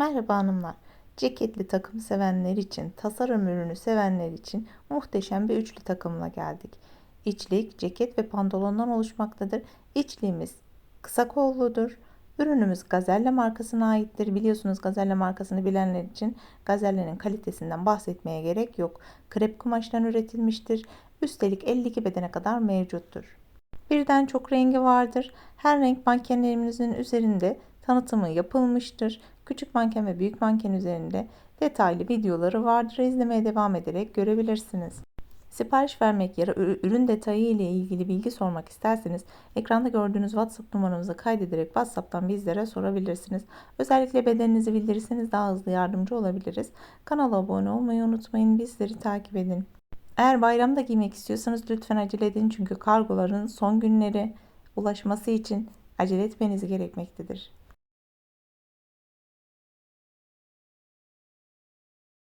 Merhaba hanımlar. Ceketli takım sevenler için, tasarım ürünü sevenler için muhteşem bir üçlü takımla geldik. İçlik, ceket ve pantolondan oluşmaktadır. İçliğimiz kısa kolludur. Ürünümüz Gazelle markasına aittir. Biliyorsunuz Gazelle markasını bilenler için Gazelle'nin kalitesinden bahsetmeye gerek yok. Krep kumaştan üretilmiştir. Üstelik 52 bedene kadar mevcuttur. Birden çok rengi vardır. Her renk mankenlerimizin üzerinde tanıtımı yapılmıştır. Küçük manken ve büyük manken üzerinde detaylı videoları vardır. İzlemeye devam ederek görebilirsiniz. Sipariş vermek ya da ürün detayı ile ilgili bilgi sormak isterseniz ekranda gördüğünüz WhatsApp numaramızı kaydederek WhatsApp'tan bizlere sorabilirsiniz. Özellikle bedeninizi bildirirseniz daha hızlı yardımcı olabiliriz. Kanala abone olmayı unutmayın. Bizleri takip edin. Eğer bayramda giymek istiyorsanız lütfen acele edin çünkü kargoların son günleri ulaşması için acele etmeniz gerekmektedir.